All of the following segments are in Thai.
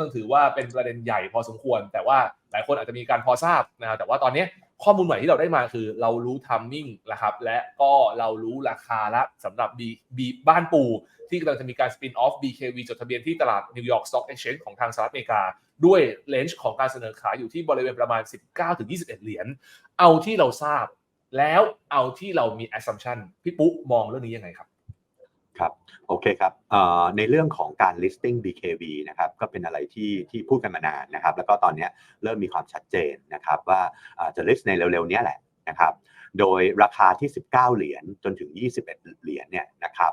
ซึ่งถือว่าเป็นประเด็นใหญ่พอสมควร แต่ว่าหลายคนอาจจะมีการพอทราบนะครับแต่ว่าตอนนี้ข้อมูลใหม่ที่เราได้มาคือ เรารู้ทัมมิ่งนะครับและก็เรารู้ราคาละสำหรับ B B บ้านปูที่กำลังจะมีการสปินออฟ BKV จดทะเบียนที่ตลาดนิวยอร์กสต็อกเอ็กชแนนของทางสหรัฐอเมริกา ด้วยเลนจ์ของการเสนอขายอยู่ที่บริเวณประมาณ 19-21 เหรียญเอาที่เราทราบ แล้วเอาที่เรามี assumption พี่ปุ๊มองเรื่องนี้ยังไงครับ ครับโอเคครับในเรื่องของการ listing BKV นะครับก็เป็นอะไรที่ที่พูดกันมานานนะครับ แล้วก็ตอนนี้เริ่มมีความชัดเจนนะครับว่าจะ list ในเร็วๆนี้แหละนะครับโดยราคาที่ 19 เหรียญจนถึง 21 เหรียญเนี่ยนะครับ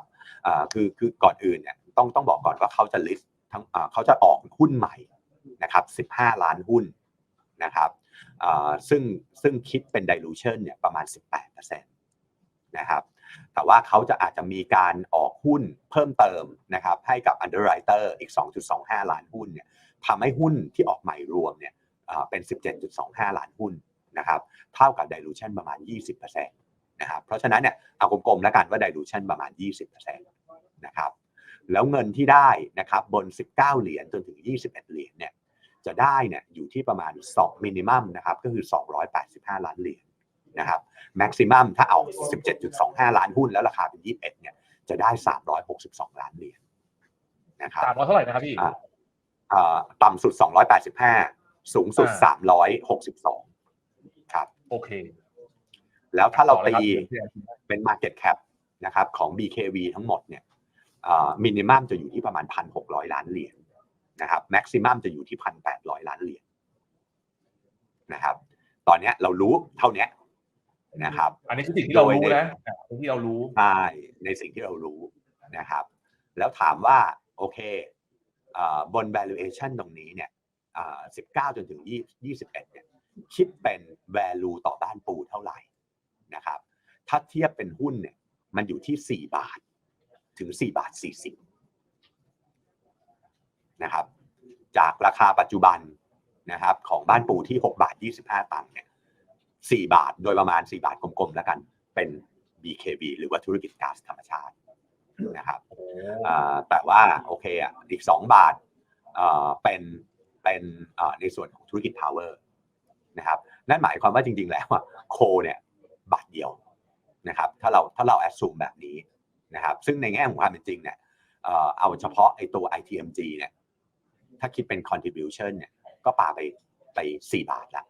คือคือก่อนอื่นเนี่ยต้องต้องบอกก่อนว่าเขาจะ list ทั้งเขาจะออกหุ้นใหม่นะครับ 15 ล้านหุ้นนะครับซึ่งซึ่งคิดเป็น dilution เนี่ยประมาณ 18%นะครับ แต่ว่าเขาจะอาจจะมีการออกหุ้นเพิ่มเติมนะครับให้กับ underwriter อีก 2.25 ล้านหุ้นเนี่ยทำให้หุ้นที่ออกใหม่รวมเนี่ยเป็น 17.25 ล้านหุ้นนะครับเท่ากับ dilution ประมาณ 20%นะครับเพราะฉะนั้นเนี่ยเอากลมๆแล้วกันว่า dilution ประมาณ 20%นะครับแล้วเงินที่ได้นะครับบน 19 เหรียญจนถึง 21 เหรียญเนี่ยจะได้เนี่ยอยู่ที่ประมาณ2มินิมัมนะครับก็คือ 285 ล้านเหรียญ นะครับแม็กซิมัมถ้าเอา 17.25 ล้านหุ้นแล้วราคาเป็น 21 เนี่ยจะได้ 362 ล้านเหรียญนะครับสามร้อยเท่าไหร่นะครับพี่ต่ำสุด 285 สูงสุด 362 ครับ โอเค แล้วถ้าเราตีเป็น Market Cap นะครับของ BKV ทั้งหมดเนี่ยมินิมัมจะอยู่ที่ประมาณ 1,600 ล้านเหรียญนะครับแม็กซิมัมจะอยู่ที่ 1,800 ล้านเหรียญนะครับ ตอนนี้เรารู้เท่านี้ นะครับ อันนี้คือสิ่งที่เรารู้นะสิ่งที่เรารู้ใช่ในสิ่งที่เรารู้นะครับ แล้วถามว่าโอเคบน valuation ตรงนี้เนี่ย19 จนถึง 21 เนี่ยคิดเป็น value ต่อบ้านปูเท่าไหร่นะครับ ถ้าเทียบเป็นหุ้นเนี่ยมันอยู่ที่ 4 บาท ถึง 4 บาท 40 นะครับ จากราคาปัจจุบันนะครับของบ้านปูที่ 6 บาท 25 ตังค์เนี่ย 4 บาทโดยประมาณ 4 บาทกลมๆแล้วกันเป็น BKB หรือว่าธุรกิจก๊าซธรรมชาตินะครับแต่ว่าโอเคอะอีก 2 บาทเป็นเป็นในส่วนของธุรกิจพาวเวอร์นะครับนั่นหมายความว่าจริง ๆ แล้วโคเนี่ยบาทเดียวนะครับถ้าเราถ้าเราแอดซูมแบบนี้นะครับซึ่งในแง่ของความเป็นจริงเนี่ยเอาเฉพาะไอตัว ITMG เนี่ยถ้าคิดเป็น contribution เนี่ยก็ปาไปไป 4 บาทแล้ว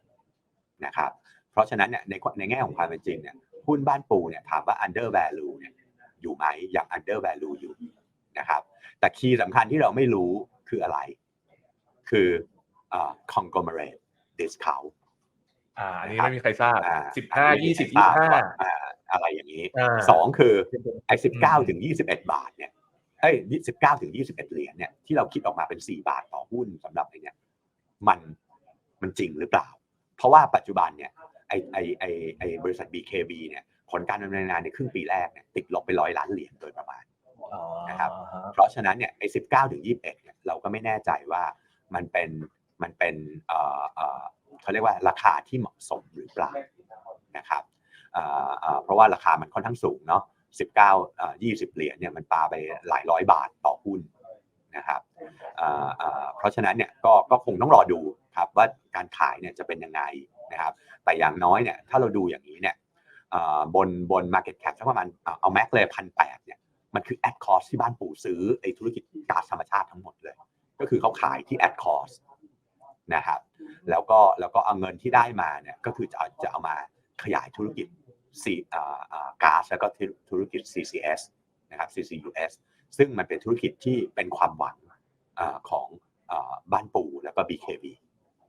นะครับ เพราะฉะนั้นเนี่ยในในแง่ของความเป็นจริงเนี่ยหุ้นบ้านปูเนี่ยถามว่า under value เนี่ยอยู่ไหมอย่าง under value อยู่นะครับ แต่คีย์สำคัญที่เราไม่รู้คืออะไร คือ conglomerate discount อ่าอันนี้ไม่มีใครทราบสิบห้ายี่สิบยี่ห้าอะไรอย่างนี้สองคือไอ้สิบเก้าถึงยี่สิบเอ็ดบาทเนี่ยเอ้ยสิบเก้าถึงยี่สิบเอ็ดเหรียญเนี่ยที่เราคิดออกมาเป็นสี่บาทต่อหุ้นสำหรับไอ้เนี่ยมันมันจริงหรือเปล่า เพราะว่าปัจจุบันเนี่ย ไอไอไอไอบริษัท BKB เนี่ยผลการดำเนินงานในครึ่งปีแรกเนี่ยติดลบไปร้อยล้านเหรียญโดยประมาณนะครับเพราะฉะนั้นเนี่ยไอสิบเก้าถึงยี่สิบเอ็ดเนี่ยเราก็ไม่แน่ใจว่ามันเป็นมันเป็นเอ่อเอ่อเขาเรียกว่าราคาที่เหมาะสมหรือเปล่านะครับเพราะว่าราคามันค่อนข้างสูงเนาะสิบเก้ายี่สิบเหรียญเนี่ยมันปาไปหลายร้อยบาทต่อหุ้น นะครับเพราะฉะนั้นเนี่ยก็ก็คงต้องรอดูครับว่าการขายเนี่ยจะเป็นยังไงนะครับ แต่อย่างน้อยเนี่ยถ้าเราดูอย่างนี้เนี่ยบนบน Market Cap สักประมาณเอาแม็กเลยพันแปดเนี่ยมันคือ Ad Cost ที่บ้านปู่ซื้อไอ้ธุรกิจก๊าซธรรมชาติทั้งหมดเลย ก็คือเขาขายที่ Ad Cost นะครับ แล้วก็แล้วก็เอาเงินที่ได้มาเนี่ยก็คือจะเอาจะเอามาขยายธุรกิจซีก๊าซแล้วก็ธุรกิจ CCS นะครับ CCUS ซึ่งมันเป็นธุรกิจที่เป็นความหวังของบ้านปูแล้วก็ BKB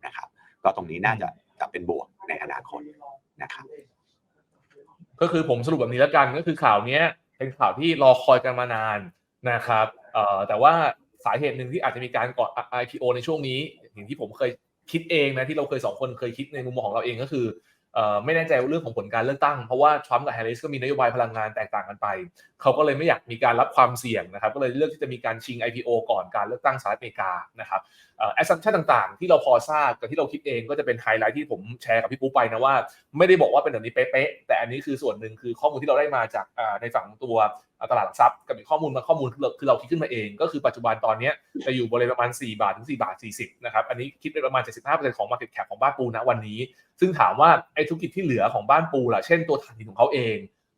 นะครับ ก็ตรงนี้น่าจะจะเป็นบวกในอนาคตนะครับก็คือผมสรุปแบบนี้แล้วกันก็คือข่าวนี้เป็นข่าวที่รอคอยกันมานานนะครับเอ่อแต่ว่าสาเหตุหนึ่งที่อาจจะมีการก่อ IPO ในช่วงนี้อย่างที่ผมเคยคิดเองนะที่เราเคยสองคนเคยคิดในมุมมองของเราเองก็คือเอ่อ ไม่แน่ใจเรื่องของผลการเลือกตั้ง เพราะว่าทรัมป์กับแฮร์ริสก็มีนโยบายพลังงานแตกต่างกันไป เขาก็เลยไม่อยากมีการรับความเสี่ยงนะครับ ก็เลยเลือกที่จะมีการชิง IPO ก่อนการเลือกตั้งสหรัฐอเมริกานะครับแอสซัมชันต่างๆ ที่เราพอทราบกับที่เราคิดเองก็จะเป็นไฮไลท์ที่ผมแชร์กับพี่ปุ๊ไปนะว่า ไม่ได้บอกว่าเป็นแบบนี้เป๊ะๆแต่อันนี้คือส่วนหนึ่งคือข้อมูลที่เราได้มาจากในฝั่งตัว ตลาดหลักทรัพย์กับอีกข้อมูลบางข้อมูลคือเราคือเราคิดขึ้นมาเอง ก็คือปัจจุบันตอนนี้จะอยู่บริเวณประมาณ 4 บาทถึง4บาท40นะครับอันนี้คิดเป็นประมาณ 75%ของ market cap ของบ้านปูนะวันนี้ ซึ่งถามว่าไอ้ธุรกิจที่เหลือของบ้านปูล่ะเช่นตัวถ่านหินของเขาเอง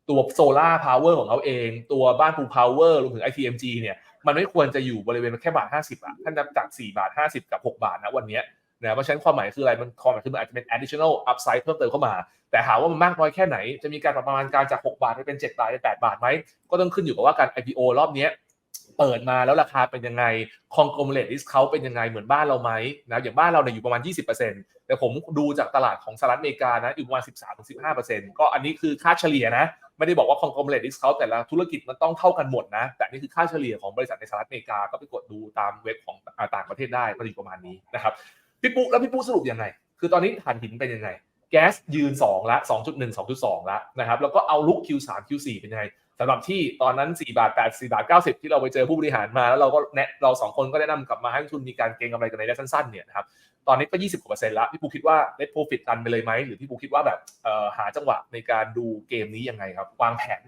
ตัวโซลาร์พาวเวอร์ของเขาเอง ตัวบ้านปูพาวเวอร์รวมถึง ITMG เนี่ยมันไม่ควรจะอยู่บริเวณแค่บาท50อะท่านนับจาก4บาท50 กับ 6 บาทนะวันนี้ นะเพราะฉะนั้นความหมายคืออะไรมันความหมายคือมันอาจจะเป็น additional upside เพิ่มเติมเข้ามา แต่ถามว่ามันมากน้อยแค่ไหน จะมีการประมาณการจาก 6 บาทไปเป็น 7 บาทเป็น8บาทไหม ก็ต้องขึ้นอยู่กับว่าการ IPO รอบนี้เปิดมาแล้วราคาเป็นยังไง conglomerate discount เป็นยังไงเหมือนบ้านเราไหมนะอย่างบ้านเราเนี่ยอยู่ประมาณ 20%แต่ผมดูจากตลาดของสหรัฐอเมริกานะอยู่ประมาณ 13-15%ก็อันนี้คือค่าเฉลี่ยนะ ไม่ได้บอกว่า conglomerate discount แต่ละธุรกิจมันต้องเท่ากันหมดนะ แต่นี่คือค่าเฉลี่ยของบริษัทในสหรัฐอเมริกาก็ไปกดดูตามเว็บของต่างประเทศได้ก็อยู่ประมาณนี้นะครับ พี่ปุ๊แล้วพี่ปุ๊สรุปยังไง คือตอนนี้ถ่านหินเป็นยังไง แก๊สยืน 2 ละ 2.1 2.2 ละนะครับ แล้วก็เอาลุก Q3 Q4 เป็นยังไงสำหรับที่ตอนนั้น4บาท8 4บาท90 ที่เราไปเจอผู้บริหารมา แล้วเราก็แนะเราสองคนก็แนะนำกลับมาให้ทุนมีการเก็งกำไรกันในระยะสั้นๆเนี่ยนะครับตอนนี้ก็ 20กว่าเปอร์เซ็นต์ละพี่ปูคิดว่า net profit ตันไปเลยไหมหรือพี่ปูคิดว่าแบบเอ่อหาจังหวะในการดูเกมนี้ยังไงครับวางแผน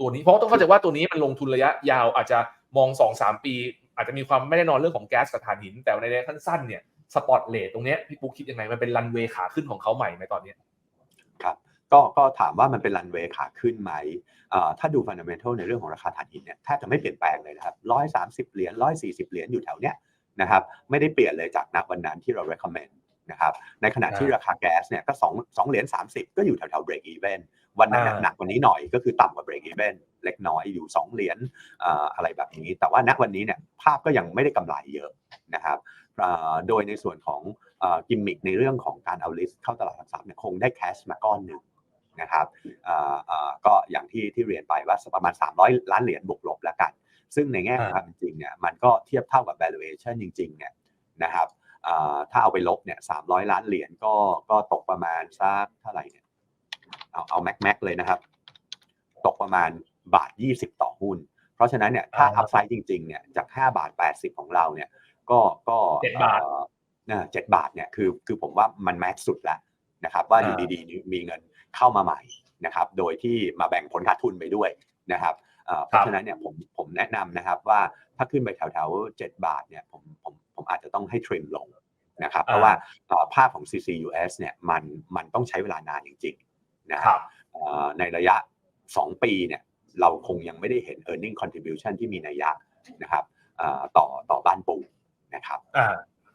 ตัวนี้เพราะต้องเข้าใจว่าตัวนี้มันลงทุนระยะยาวอาจจะมอง 2-3 ปี อาจจะมีความไม่แน่นอนเรื่องของแก๊สกับถ่านหิน แต่ในระยะสั้นๆเนี่ย สปอตเลทตรงเนี้ยพี่ปูคิดยังไงมันเป็นรันเวย์ขาขึ้นของเขาใหม่ไหมตอนเนี้ยครับก็ก็ถามว่ามันเป็นรันเวย์ขาขึ้นไหมเอ่อถ้าดูฟันเดเมนทัลในเรื่องของราคาถ่านหินเนี่ยแทบจะไม่เปลี่ยนแปลงเลยนะครับร้อยสามสิบเหรียญร้อยสี่สิบเหรียญอยู่แถวเนี้ยนะครับไม่ได้เปลี่ยนเลยจากนักวันนั้นที่เรา recommend นะครับในขณะที่ราคาแก๊สเนี่ยก็สองสองเหรียญสามสิบก็อยู่แถวแถว break even วันนั้นอ่าหนักกว่านี้หน่อยก็คือต่ำกว่า break even เล็กน้อยอยู่สองเหรียญเอ่ออะไรแบบนี้ แต่ว่าณวันนี้เนี่ยภาพก็ยังไม่ได้กำไรเยอะนะครับเอ่อ โดยในส่วนของกิมมิคในเรื่องของการเอาลิสต์เข้าตลาดหลักทรัพย์เนี่ยคงได้แคชมาก้อนหนึ่งนะครับเอ่อเอ่อก็อย่างที่ที่เรียนไปว่าประมาณ 300 ล้านเหรียญบวกลบแล้วกัน ซึ่งในแง่ของความเป็นจริงเนี่ยมันก็เทียบเท่ากับ valuation จริงๆเนี่ยนะครับเอ่อถ้าเอาไปลบเนี่ย300ล้านเหรียญก็ก็ตกประมาณสักเท่าไหร่เนี่ยเอาเอาแม็กแม็กเลยนะครับ ตกประมาณบาท 20 ต่อหุ้น เพราะฉะนั้นเนี่ยถ้าอ่าอัพไซด์จริงๆเนี่ยจาก 5 บาท 80 ของเราเนี่ย ก็ก็เจ็ดบาทเอ่อน่ะเจ็ดบาทเนี่ยคือคือผมว่ามันแม็กซ์สุดแล้วนะครับว่าอยู่อ่าดีๆมีเงินเข้ามาใหม่นะครับโดยที่มาแบ่งผลขาดทุนไปด้วยนะครับเอ่อเพราะฉะนั้นเนี่ยผมผมแนะนำนะครับว่าถ้าขึ้นไปแถวๆเจ็ดบาทเนี่ยผมผมผมอาจจะต้องให้ทริมลงนะครับเพราะว่าเอ่อภาพของ CCUS เนี่ยมันมันต้องใช้เวลานานจริงๆนะคครัรับบเอ่อในระยะ 2 ปีเนี่ยเราคงยังไม่ได้เห็น e a r n i n g contribution ที่มีนัยยะนะครับเอ่อต่อต่อบ้านปู นะครับอ่า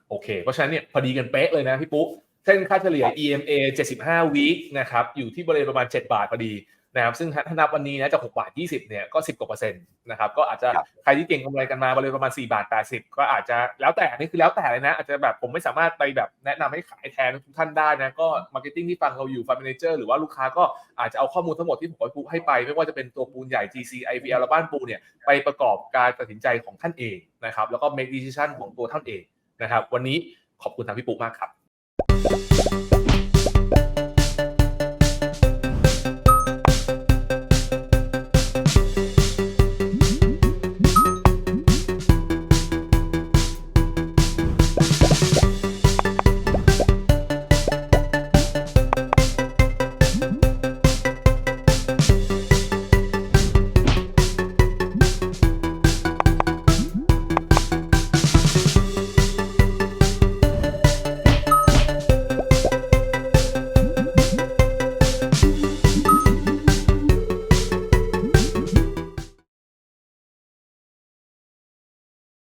โอเค เพราะฉะนั้นเนี่ยพอดีกันเป๊ะเลยนะพี่ปุ๊เส้นค่าเฉลี่ย EMA 75 week นะครับอยู่ที่บริเวณประมาณ 7 บาทพอดี นะครับซึ่งถ้านับวันนี้นะจาก6บาท 20เนี่ยก็ 10กว่าเปอร์เซ็นต์นะครับก็อาจจะครับใครที่เก่งกำไรกันมาบริเวณประมาณ4บาท80 ก็อาจจะแล้วแต่นี่คือแล้วแต่เลยนะ อาจจะแบบผมไม่สามารถไปแบบแนะนำให้ขายแทนทุกท่านได้นะ ก็มาร์เก็ตติ้งที่ฟังเราอยู่ฟันเมนเจอร์หรือว่าลูกค้าก็อาจจะเอาข้อมูลทั้งหมดที่ผมให้ปุ๊ให้ไป ไม่ว่าจะเป็นตัวปูนใหญ่ GC IVL และบ้านปูเนี่ยไปประกอบการตัดสินใจของท่านเองนะครับแล้วก็ make decision ของตัวท่านเองนะครับวันนี้ขอบคุณทางพี่ปุ๊มากครับ